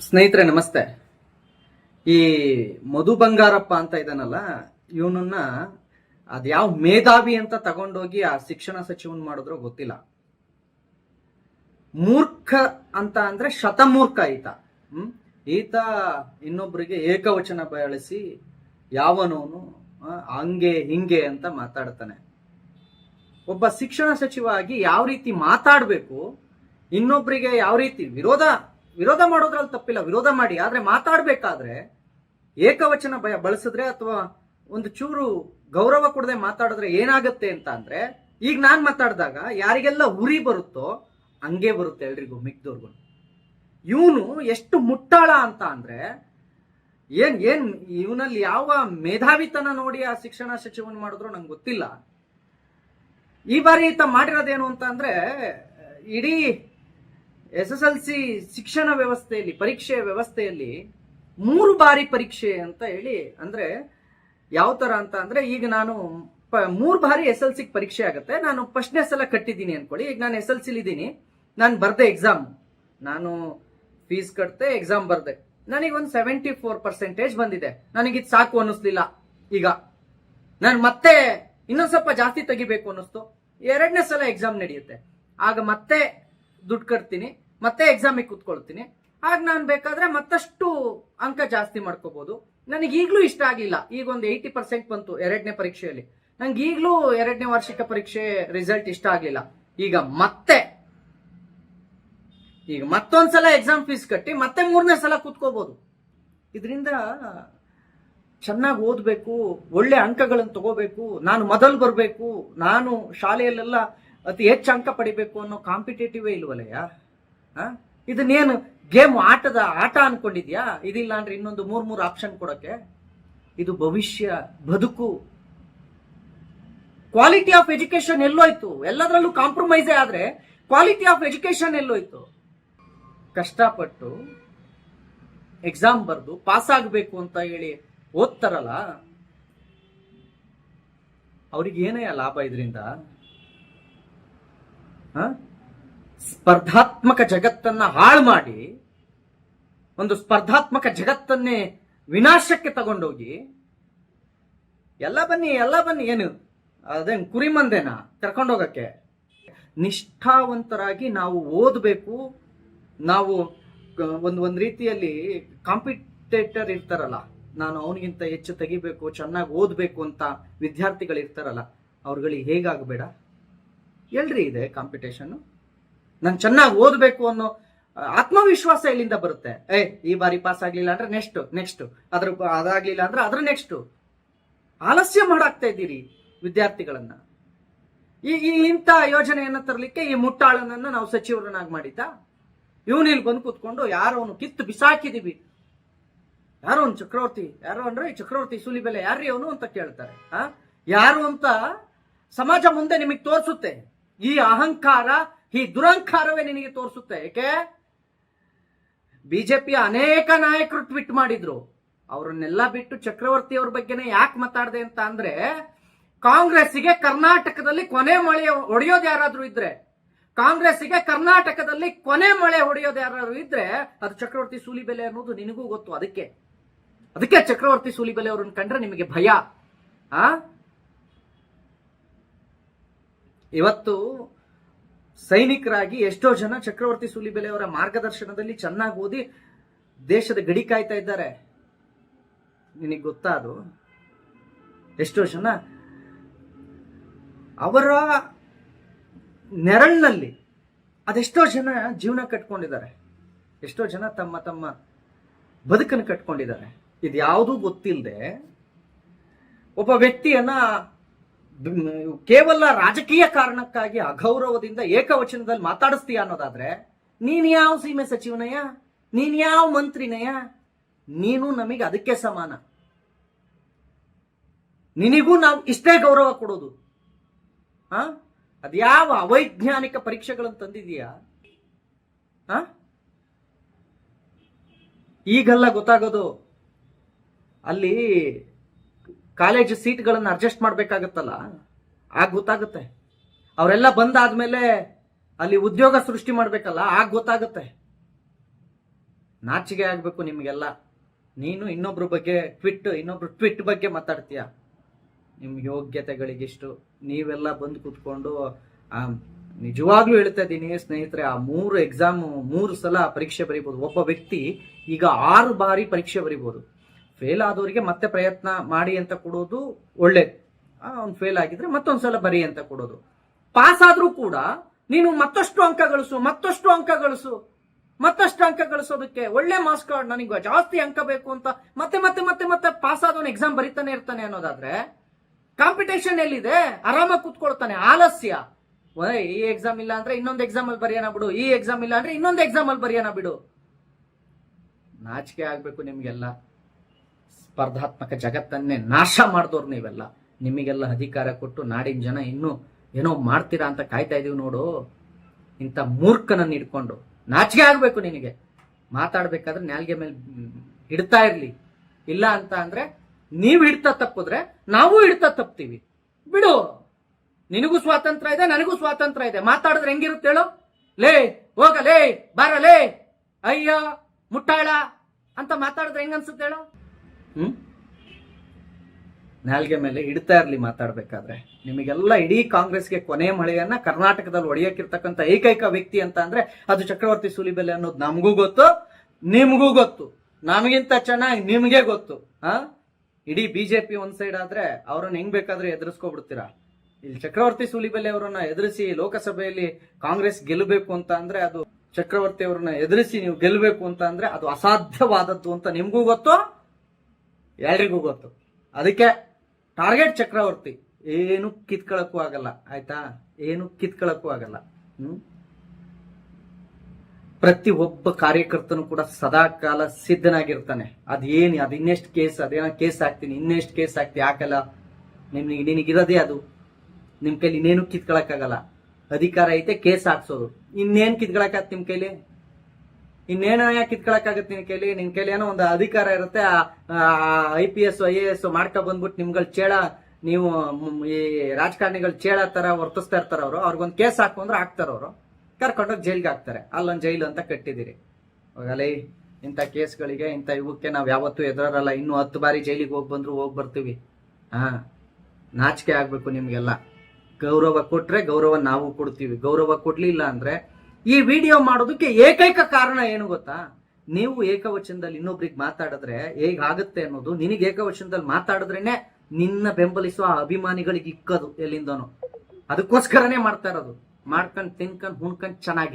ಸ್ನೇಹಿತರೆ, ನಮಸ್ತೆ. ಈ ಮಧು ಬಂಗಾರಪ್ಪ ಅಂತ ಇದಾನಲ್ಲ, ಇವನನ್ನ ಅದ್ಯಾವ ಮೇಧಾವಿ ಅಂತ ತಗೊಂಡೋಗಿ ಆ ಶಿಕ್ಷಣ ಸಚಿವನ್ ಮಾಡಿದ್ರು ಗೊತ್ತಿಲ್ಲ. ಮೂರ್ಖ ಅಂತ ಅಂದ್ರೆ ಶತಮೂರ್ಖ ಈತ. ಹ್ಮ್? ಈತ ಇನ್ನೊಬ್ಬರಿಗೆ ಏಕವಚನ ಬಳಸಿ ಯಾವನೋನು ಹಂಗೆ, ಹಿಂಗೆ ಅಂತ ಮಾತಾಡ್ತಾನೆ. ಒಬ್ಬ ಶಿಕ್ಷಣ ಸಚಿವ ಆಗಿ ಯಾವ ರೀತಿ ಮಾತಾಡಬೇಕು, ಇನ್ನೊಬ್ರಿಗೆ ಯಾವ ರೀತಿ ವಿರೋಧ ವಿರೋಧ ಮಾಡೋದ್ರಲ್ಲಿ ತಪ್ಪಿಲ್ಲ. ವಿರೋಧ ಮಾಡಿ. ಆದ್ರೆ ಮಾತಾಡ್ಬೇಕಾದ್ರೆ ಏಕವಚನ ಭಯ ಬಳಸಿದ್ರೆ ಅಥವಾ ಒಂದು ಚೂರು ಗೌರವ ಕೊಡದೆ ಮಾತಾಡಿದ್ರೆ ಏನಾಗುತ್ತೆ ಅಂತ ಅಂದ್ರೆ, ಈಗ ನಾನು ಮಾತಾಡಿದಾಗ ಯಾರಿಗೆಲ್ಲ ಉರಿ ಬರುತ್ತೋ ಹಂಗೆ ಬರುತ್ತೆ ಎಲ್ರಿಗೂ ಮಿಕ್ದವ್ರಿಗೂ ಇವನು ಎಷ್ಟು ಮುಟ್ಟಾಳ ಅಂತ ಅಂದ್ರೆ, ಏನ್ ಏನ್ ಇವನಲ್ಲಿ ಯಾವ ಮೇಧಾವಿತನ ನೋಡಿ ಆ ಶಿಕ್ಷಣ ಸಚಿವನ್ ಮಾಡಿದ್ರು ನಂಗೆ ಗೊತ್ತಿಲ್ಲ. ಈ ಬಾರಿ ಈತ ಮಾಡಿರೋದೇನು ಅಂತ ಅಂದ್ರೆ, ಇಡೀ ಎಸ್ ಎಸ್ ಎಲ್ ಸಿ ಶಿಕ್ಷಣ ವ್ಯವಸ್ಥೆಯಲ್ಲಿ, ಪರೀಕ್ಷೆಯ ವ್ಯವಸ್ಥೆಯಲ್ಲಿ ಮೂರು ಬಾರಿ ಪರೀಕ್ಷೆ ಅಂತ ಹೇಳಿ, ಅಂದ್ರೆ ಯಾವ ತರ ಅಂತ ಅಂದ್ರೆ ಈಗ ನಾನು ಮೂರು ಬಾರಿ ಎಸ್ ಎಲ್ ಸಿ ಪರೀಕ್ಷೆ ಆಗುತ್ತೆ. ನಾನು ಫಸ್ಟ್ನೇ ಸಲ ಕಟ್ಟಿದ್ದೀನಿ ಅನ್ಕೊಳ್ಳಿ. ಈಗ ನಾನು ಎಸ್ ಎಲ್ ಸಿಲಿದ್ದೀನಿ ನಾನು ಬರ್ದೆ ಎಕ್ಸಾಮ್ ನಾನು ಫೀಸ್ ಕಟ್ತೆ ಎಕ್ಸಾಮ್ ಬರ್ದೆ. ನನಗೆ ಒಂದು ಸೆವೆಂಟಿ ಫೋರ್ ಪರ್ಸೆಂಟೇಜ್ ಬಂದಿದೆ. ನನಗೆ ಇದು ಸಾಕು ಅನ್ನಿಸ್ಲಿಲ್ಲ. ಈಗ ನಾನು ಮತ್ತೆ ಇನ್ನೊಂದು ಸ್ವಲ್ಪ ಜಾಸ್ತಿ ತೆಗಿಬೇಕು ಅನ್ನಿಸ್ತು. ಎರಡನೇ ಸಲ ಎಕ್ಸಾಮ್ ನಡೆಯುತ್ತೆ. ಆಗ ಮತ್ತೆ ದುಡ್ಡು ಕಟ್ತೀನಿ. ಮತ್ತೆ ಎಕ್ಸಾಮಿಗೆ ಕೂತ್ಕೊಳ್ತೀನಿ. ಆಗ ನಾನು ಬೇಕಾದ್ರೆ ಮತ್ತಷ್ಟು ಅಂಕ ಜಾಸ್ತಿ ಮಾಡ್ಕೋಬಹುದು ನನಗೆ ಈಗಲೂ ಇಷ್ಟ ಆಗಲಿಲ್ಲ ಈಗ ಒಂದು ಏಯ್ಟಿ ಪರ್ಸೆಂಟ್ ಬಂತು ಎರಡನೇ ಪರೀಕ್ಷೆಯಲ್ಲಿ. ನಂಗೆ ಈಗಲೂ ಎರಡನೇ ವಾರ್ಷಿಕ ಪರೀಕ್ಷೆ ರಿಸಲ್ಟ್ ಇಷ್ಟ ಆಗಲಿಲ್ಲ ಈಗ ಮತ್ತೆ, ಈಗ ಮತ್ತೊಂದ್ಸಲ ಎಕ್ಸಾಮ್ ಫೀಸ್ ಕಟ್ಟಿ ಮತ್ತೆ ಮೂರನೇ ಸಲ ಕೂತ್ಕೋಬಹುದು ಇದರಿಂದ ಚೆನ್ನಾಗಿ ಓದಬೇಕು, ಒಳ್ಳೆ ಅಂಕಗಳನ್ನು ತಗೋಬೇಕು, ನಾನು ಮೊದಲು ಬರಬೇಕು, ನಾನು ಶಾಲೆಯಲ್ಲೆಲ್ಲ ಅತಿ ಹೆಚ್ಚು ಅಂಕ ಪಡಿಬೇಕು ಅನ್ನೋ ಕಾಂಪಿಟೇಟಿವೇ ಇಲ್ವಲ್ಲಯ್ಯ? ಇದನ್ನೇನು ಗೇಮ್ ಆಟದ ಆಟ ಅನ್ಕೊಂಡಿದ್ಯಾ? ಇದಿಲ್ಲ ಅಂದ್ರೆ ಇನ್ನೊಂದು ಮೂರ್ ಮೂರು ಆಪ್ಷನ್ ಕೊಡಕ್ಕೆ. ಇದು ಭವಿಷ್ಯ ಬದುಕು. ಕ್ವಾಲಿಟಿ ಆಫ್ ಎಜುಕೇಶನ್ ಎಲ್ಲೋಯ್ತು. ಎಲ್ಲದರಲ್ಲೂ ಕಾಂಪ್ರಮೈಸ್ ಆದ್ರೆ ಕ್ವಾಲಿಟಿ ಆಫ್ ಎಜುಕೇಶನ್ ಎಲ್ಲೋಯ್ತು. ಕಷ್ಟಪಟ್ಟು ಎಕ್ಸಾಮ್ ಬರೆದು ಪಾಸ್ ಆಗಬೇಕು ಅಂತ ಹೇಳಿ ಓದ್ತಾರಲ್ಲ ಅವ್ರಿಗೆ ಏನೇ ಲಾಭ ಇದರಿಂದ? ಸ್ಪರ್ಧಾತ್ಮಕ ಜಗತ್ತನ್ನ ಹಾಳು ಮಾಡಿ, ಒಂದು ಸ್ಪರ್ಧಾತ್ಮಕ ಜಗತ್ತನ್ನೇ ವಿನಾಶಕ್ಕೆ ತಗೊಂಡೋಗಿ, ಎಲ್ಲ ಬನ್ನಿ ಎಲ್ಲ ಬನ್ನಿ, ಏನು, ಅದೇನ್ ಕುರಿ ಮಂದೇನ, ಕರ್ಕೊಂಡೋಗಕ್ಕೆ. ನಿಷ್ಠಾವಂತರಾಗಿ ನಾವು ಓದಬೇಕು, ನಾವು, ಒಂದು ಒಂದು ರೀತಿಯಲ್ಲಿ ಕಾಂಪಿಟೇಟರ್ ಇರ್ತಾರಲ್ಲ, ನಾನು ಅವನಿಗಿಂತ ಹೆಚ್ಚು ತೆಗಿಬೇಕು, ಚೆನ್ನಾಗಿ ಓದಬೇಕು ಅಂತ ವಿದ್ಯಾರ್ಥಿಗಳು ಇರ್ತಾರಲ್ಲ ಅವ್ರುಗಳಿಗೆ ಹೇಗಾಗಬೇಡ? ಎಲ್ರಿ ಇದೆ ಕಾಂಪಿಟೇಷನ್ ನಾನು ಚೆನ್ನಾಗಿ ಓದಬೇಕು ಅನ್ನೋ ಆತ್ಮವಿಶ್ವಾಸ ಇಲ್ಲಿಂದ ಬರುತ್ತೆ. ಏ, ಈ ಬಾರಿ ಪಾಸ್ ಆಗ್ಲಿಲ್ಲ ಅಂದ್ರೆ ನೆಕ್ಸ್ಟ್ ನೆಕ್ಸ್ಟ್ ಅದ್ರ, ಅದಾಗ್ಲಿಲ್ಲ ಅಂದ್ರೆ ಅದ್ರ ನೆಕ್ಸ್ಟ್ ಆಲಸ್ಯ ಮಾಡಾಕ್ತಾ ಇದ್ದೀರಿ ವಿದ್ಯಾರ್ಥಿಗಳನ್ನ. ಈ ಇಂಥ ಯೋಜನೆಯನ್ನ ತರಲಿಕ್ಕೆ ಈ ಮುಟ್ಟಾಳನನ್ನ ನಾವು ಸಚಿವರನ್ನಾಗಿ ಮಾಡಿದ್ದ. ಇವನು ಇಲ್ಲಿ ಬಂದು ಕೂತ್ಕೊಂಡು ಯಾರೋ ಅವನು ಕಿತ್ತು ಬಿಸಾಕಿದೀವಿ. ಯಾರೋ ಒಂದು ಚಕ್ರವರ್ತಿ, ಯಾರೋ ಅಂದ್ರೆ ಈ ಚಕ್ರವರ್ತಿ ಸೂಲಿ ಬೆಲೆ ಯಾರ್ರಿ ಅವನು ಅಂತ ಕೇಳ್ತಾರೆ. ಆ? ಯಾರು ಅಂತ ಸಮಾಜ ಮುಂದೆ ನಿಮಗೆ ತೋರಿಸುತ್ತೆ. ಈ ಅಹಂಕಾರ ಈ ದುರಂಕಾರವೇ ನಿನಗೆ ತೋರಿಸುತ್ತೆ. ಏಕೆ? ಬಿಜೆಪಿಯ ಅನೇಕ ನಾಯಕರು ಟ್ವೀಟ್ ಮಾಡಿದ್ರು. ಅವರನ್ನೆಲ್ಲ ಬಿಟ್ಟು ಚಕ್ರವರ್ತಿ ಅವ್ರ ಬಗ್ಗೆನೇ ಯಾಕೆ ಮಾತಾಡ್ದೆ ಅಂತ ಅಂದ್ರೆ, ಕಾಂಗ್ರೆಸ್ಸಿಗೆ ಕರ್ನಾಟಕದಲ್ಲಿ ಕೊನೆ ಮಳೆ ಹೊಡೆಯೋದು ಯಾರಾದ್ರೂ ಇದ್ರೆ, ಕಾಂಗ್ರೆಸ್ಸಿಗೆ ಕರ್ನಾಟಕದಲ್ಲಿ ಕೊನೆ ಮಳೆ ಹೊಡೆಯೋದು ಯಾರಾದ್ರೂ ಇದ್ರೆ, ಅದು ಚಕ್ರವರ್ತಿ ಸೂಲಿಬೆಲೆ ಅನ್ನೋದು ನಿನಗೂ ಗೊತ್ತು. ಅದಕ್ಕೆ ಅದಕ್ಕೆ ಚಕ್ರವರ್ತಿ ಸೂಲಿಬೆಲೆ ಅವ್ರನ್ನ ಕಂಡ್ರೆ ನಿಮಗೆ ಭಯ. ಆ? ಇವತ್ತು ಸೈನಿಕರಾಗಿ ಎಷ್ಟೋ ಜನ ಚಕ್ರವರ್ತಿ ಸೂಲಿಬೆಲೆ ಅವರ ಮಾರ್ಗದರ್ಶನದಲ್ಲಿ ಚೆನ್ನಾಗಿ ಓದಿ ದೇಶದ ಗಡಿ ಕಾಯ್ತಾ ಇದ್ದಾರೆ. ನಿನಗೆ ಗೊತ್ತಾ ಅದು? ಎಷ್ಟೋ ಜನ ಅವರ ನೆರಳಿನಲ್ಲಿ ಅದೆಷ್ಟೋ ಜನ ಜೀವನ ಕಟ್ಕೊಂಡಿದ್ದಾರೆ. ಎಷ್ಟೋ ಜನ ತಮ್ಮ ತಮ್ಮ ಬದುಕನ್ನು ಕಟ್ಕೊಂಡಿದ್ದಾರೆ. ಇದು ಯಾವುದೂ ಗೊತ್ತಿಲ್ಲದೆ ಒಬ್ಬ ವ್ಯಕ್ತಿಯನ್ನ ಕೇವಲ ರಾಜಕೀಯ ಕಾರಣಕ್ಕಾಗಿ ಅಗೌರವದಿಂದ ಏಕವಚನದಲ್ಲಿ ಮಾತಾಡಿಸ್ತೀಯ ಅನ್ನೋದಾದ್ರೆ, ನೀನ್ ಯಾವ ಸೀಮೆ ಸಚಿವನಯ್ಯ? ನೀನ್ ಯಾವ ಮಂತ್ರಿನಯ್ಯ? ನೀನು ನಮಗೆ ಅದಕ್ಕೆ ಸಮಾನ. ನಿನಗೂ ನಾವು ಇಷ್ಟೇ ಗೌರವ ಕೊಡೋದು. ಆ ಅದ್ಯಾವ ಅವೈಜ್ಞಾನಿಕ ಪರೀಕ್ಷೆಗಳನ್ನು ತಂದಿದೀಯಾ? ಆ ಈಗಲ್ಲ ಗೊತ್ತಾಗೋದು. ಅಲ್ಲಿ ಕಾಲೇಜ್ ಸೀಟ್ಗಳನ್ನು ಅಡ್ಜಸ್ಟ್ ಮಾಡ್ಬೇಕಾಗತ್ತಲ್ಲ? ಆಗ ಗೊತ್ತಾಗುತ್ತೆ. ಅವರೆಲ್ಲ ಬಂದಾದ್ಮೇಲೆ ಅಲ್ಲಿ ಉದ್ಯೋಗ ಸೃಷ್ಟಿ ಮಾಡಬೇಕಲ್ಲ, ಆಗ ಗೊತ್ತಾಗುತ್ತೆ. ನಾಚಿಗೆ ಆಗಬೇಕು ನಿಮಗೆಲ್ಲ. ನೀನು ಇನ್ನೊಬ್ರ ಬಗ್ಗೆ ಟ್ವಿಟ್, ಇನ್ನೊಬ್ರು ಟ್ವಿಟ್ ಬಗ್ಗೆ ಮಾತಾಡ್ತೀಯ? ನಿಮ್ ಯೋಗ್ಯತೆಗಳಿಗಿಷ್ಟು ನೀವೆಲ್ಲ ಬಂದು ಕೂತ್ಕೊಂಡು ನಿಜವಾಗ್ಲೂ ಹೇಳ್ತಾ ಇದ್ದೀನಿ ಸ್ನೇಹಿತರೆ, ಆ ಮೂರು ಎಕ್ಸಾಮ್ ಮೂರು ಸಲ ಪರೀಕ್ಷೆ ಬರೀಬಹುದು ಒಬ್ಬ ವ್ಯಕ್ತಿ ಈಗ ಆರು ಬಾರಿ ಪರೀಕ್ಷೆ ಬರೀಬಹುದು ಫೇಲ್ ಆದವರಿಗೆ ಮತ್ತೆ ಪ್ರಯತ್ನ ಮಾಡಿ ಅಂತ ಕೊಡೋದು ಒಳ್ಳೇದು. ಅವ್ನು ಫೇಲ್ ಆಗಿದ್ರೆ ಮತ್ತೊಂದ್ಸಲ ಬರಿ ಅಂತ ಕೊಡೋದು. ಪಾಸ್ ಆದ್ರೂ ಕೂಡ ನೀನು ಮತ್ತಷ್ಟು ಅಂಕ ಗಳಿಸು, ಮತ್ತಷ್ಟು ಅಂಕ ಗಳಿಸು, ಮತ್ತಷ್ಟು ಅಂಕ ಗಳಿಸೋದಕ್ಕೆ ಒಳ್ಳೆ ಮಾರ್ಕ್ಸ್ ಕಾರ್ಡ್ ನನಗೆ ಜಾಸ್ತಿ ಅಂಕ ಬೇಕು ಅಂತ ಮತ್ತೆ ಮತ್ತೆ ಮತ್ತೆ ಮತ್ತೆ ಪಾಸ್ ಆದವನು ಎಕ್ಸಾಮ್ ಬರಿತಾನೆ ಇರ್ತಾನೆ ಅನ್ನೋದಾದ್ರೆ ಕಾಂಪಿಟೇಷನ್ ಎಲ್ಲಿದೆ? ಆರಾಮಾಗಿ ಕೂತ್ಕೊಳ್ತಾನೆ, ಆಲಸ್ಯ. ಈ ಎಕ್ಸಾಮ್ ಇಲ್ಲ ಅಂದ್ರೆ ಇನ್ನೊಂದು ಎಕ್ಸಾಮ್ ಅಲ್ಲಿ ಬರೆಯೋಣ ಬಿಡು, ಈ ಎಕ್ಸಾಮ್ ಇಲ್ಲ ಅಂದ್ರೆ ಇನ್ನೊಂದು ಎಕ್ಸಾಮ್ ಅಲ್ಲಿ ಬರೆಯೋಣ ಬಿಡು. ನಾಚಿಕೆ ಆಗ್ಬೇಕು ನಿಮ್ಗೆಲ್ಲ. ಸ್ಪರ್ಧಾತ್ಮಕ ಜಗತ್ತನ್ನೇ ನಾಶ ಮಾಡಿದವ್ರು ನೀವೆಲ್ಲ. ನಿಮಗೆಲ್ಲ ಅಧಿಕಾರ ಕೊಟ್ಟು ನಾಡಿನ ಜನ ಇನ್ನೂ ಏನೋ ಮಾಡ್ತೀರಾ ಅಂತ ಕಾಯ್ತಾ ಇದೀವಿ ನೋಡು. ಇಂಥ ಮೂರ್ಖನನ್ನು ಹಿಡ್ಕೊಂಡು ನಾಚಿಕೆ ಆಗ್ಬೇಕು ನಿನಗೆ. ಮಾತಾಡ್ಬೇಕಾದ್ರೆ ನ್ಯಾಲ್ಗೆ ಮೇಲೆ ಹಿಡ್ತಾ ಇರ್ಲಿ. ಇಲ್ಲ ಅಂತ ಅಂದ್ರೆ ನೀವು ಹಿಡ್ತಾ ತಪ್ಪಿದ್ರೆ ನಾವು ಹಿಡ್ತಾ ತಪ್ತೀವಿ. ಬಿಡು. ನಿನಗೂ ಸ್ವಾತಂತ್ರ್ಯ ಇದೆ, ನನಗೂ ಸ್ವಾತಂತ್ರ್ಯ ಇದೆ. ಮಾತಾಡಿದ್ರೆ ಹೆಂಗಿರುತ್ತೆ ಹೇಳು? ಲೇ, ಹೋಗ, ಲೇ, ಬಾರ, ಲೇ. ಅಯ್ಯ, ಮುಟ್ಟಾಳ ಅಂತ ಮಾತಾಡಿದ್ರೆ ಹೆಂಗನ್ಸುತ್ತೆ ಹೇಳು? ಹ್ಮ್? ನಾಲ್ಗೆ ಮೇಲೆ ಇಡ್ತಾ ಇರ್ಲಿ ಮಾತಾಡ್ಬೇಕಾದ್ರೆ. ನಿಮಗೆಲ್ಲ ಇಡೀ ಕಾಂಗ್ರೆಸ್ಗೆ ಕೊನೆ ಮಳೆಯನ್ನ ಕರ್ನಾಟಕದಲ್ಲಿ ಒಡೆಯಕ್ಕಿರ್ತಕ್ಕಂಥ ಏಕೈಕ ವ್ಯಕ್ತಿ ಅಂತ ಅಂದ್ರೆ ಅದು ಚಕ್ರವರ್ತಿ ಸೂಲಿಬೆಲೆ ಅನ್ನೋದು ನಮಗೂ ಗೊತ್ತು, ನಿಮ್ಗೂ ಗೊತ್ತು. ನಮಗಿಂತ ಚೆನ್ನಾಗಿ ನಿಮ್ಗೆ ಗೊತ್ತು. ಆ? ಇಡೀ ಬಿಜೆಪಿ ಒಂದ್ ಸೈಡ್ ಆದ್ರೆ ಅವ್ರನ್ನ ಹೆಂಗ್ ಬೇಕಾದ್ರೆ ಎದುರಿಸ್ಕೊಬಿಡ್ತೀರಾ? ಇಲ್ಲಿ ಚಕ್ರವರ್ತಿ ಸೂಲಿಬೆಲೆ ಅವರನ್ನ ಎದುರಿಸಿ ಲೋಕಸಭೆಯಲ್ಲಿ ಕಾಂಗ್ರೆಸ್ ಗೆಲ್ಲಬೇಕು ಅಂತ ಅಂದ್ರೆ ಅದು ಚಕ್ರವರ್ತಿ ಅವರನ್ನ ಎದುರಿಸಿ ನೀವು ಗೆಲ್ಲಬೇಕು ಅಂತ ಅಂದ್ರೆ ಅದು ಅಸಾಧ್ಯವಾದದ್ದು ಅಂತ ನಿಮ್ಗೂ ಗೊತ್ತು. ಎಲ್ರಿಗೂ ಗೊತ್ತು. ಅದಕ್ಕೆ ಟಾರ್ಗೆಟ್ ಚಕ್ರವರ್ತಿ. ಏನು ಕಿತ್ಕೊಳಕ್ಕೂ ಆಗಲ್ಲ, ಆಯ್ತಾ? ಏನು ಕಿತ್ಕೊಳಕ್ಕೂ ಆಗಲ್ಲ. ಪ್ರತಿ ಒಬ್ಬ ಕಾರ್ಯಕರ್ತನು ಕೂಡ ಸದಾ ಕಾಲ ಸಿದ್ಧನಾಗಿರ್ತಾನೆ. ಅದೇನು ಅದು ಇನ್ನೆಷ್ಟು ಕೇಸ್ ಅದೇನೋ ಕೇಸ್ ಹಾಕ್ತೀನಿ, ಇನ್ನೆಷ್ಟು ಕೇಸ್ ಹಾಕ್ತಿ, ಹಾಕಲ್ಲ. ನಿಮ್ಗೆ ನಿನಗಿರೋದೇ ಅದು. ನಿಮ್ ಕೈಲಿ ಇನ್ನೇನು ಕಿತ್ಕೊಳಕ್ಕಾಗಲ್ಲ. ಅಧಿಕಾರ ಐತೆ, ಕೇಸ್ ಹಾಕ್ಸೋದು. ಇನ್ನೇನು ಕಿತ್ಕೊಳಕ್ಕಾಗ್ತಿ ನಿಮ್ ಕೈಲಿ? ಇನ್ನೇನೋ ಯಾಕೆ ನಿನ್ ಕೈಲಿ ನಿನ್ ಕೈಲಿ ಏನೋ ಒಂದು ಅಧಿಕಾರ ಇರುತ್ತೆ. I P S I A S ಮಾಡ್ಕೊ ಬಂದ್ಬಿಟ್ಟು ನಿಮ್ಗಳು ಚೇಳ, ನೀವು ಈ ರಾಜಕಾರಣಿಗಳು ಚೇಳ ತರ ವರ್ತಿಸ್ತಾ ಇರ್ತಾರ ಅವರು. ಅವ್ರಿಗೊಂದು ಕೇಸ್ ಹಾಕು ಅಂದ್ರೆ ಹಾಕ್ತಾರ ಅವರು. ಕರ್ಕೊಂಡೋಗಿ ಜೈಲ್ಗೆ ಹಾಕ್ತಾರೆ. ಅಲ್ಲೊಂದು ಜೈಲು ಅಂತ ಕಟ್ಟಿದಿರಿ ಹೋಗಲೇ, ಇಂಥ ಕೇಸ್ಗಳಿಗೆ, ಇಂಥ ಇವಕ್ಕೆ ನಾವು ಯಾವತ್ತೂ ಎದುರಲ್ಲ. ಇನ್ನು ಹತ್ತು ಬಾರಿ ಜೈಲಿಗೆ ಹೋಗಿ ಬಂದ್ರು ಹೋಗಿ ಬರ್ತೀವಿ. ಹಾ, ನಾಚಿಕೆ ಆಗ್ಬೇಕು ನಿಮ್ಗೆಲ್ಲ. ಗೌರವ ಕೊಟ್ರೆ ಗೌರವ ನಾವು ಕೊಡ್ತೀವಿ. ಗೌರವ ಕೊಡ್ಲಿಲ್ಲ ಅಂದ್ರೆ ಈ ವಿಡಿಯೋ ಮಾಡೋದಕ್ಕೆ ಏಕೈಕ ಕಾರಣ ಏನು ಗೊತ್ತಾ? ನೀವು ಏಕವಚನದಲ್ಲಿ ಇನ್ನೊಬ್ರಿಗೆ ಮಾತಾಡಿದ್ರೆ ಹೇಗಾಗುತ್ತೆ ಅನ್ನೋದು, ನಿನಗೆ ಏಕವಚನದಲ್ಲಿ ಮಾತಾಡಿದ್ರೇನೆ ನಿನ್ನ ಬೆಂಬಲಿಸುವ ಅಭಿಮಾನಿಗಳಿಗೆ ಇಕ್ಕದು ಎಲ್ಲಿಂದನೋ. ಅದಕ್ಕೋಸ್ಕರನೇ ಮಾಡ್ತಾ ಇರೋದು. ಮಾಡ್ಕೊಂಡು ತಿನ್ಕೊಂಡು ಹುಣ್ಕೊಂಡು ಚೆನ್ನಾಗಿರಿ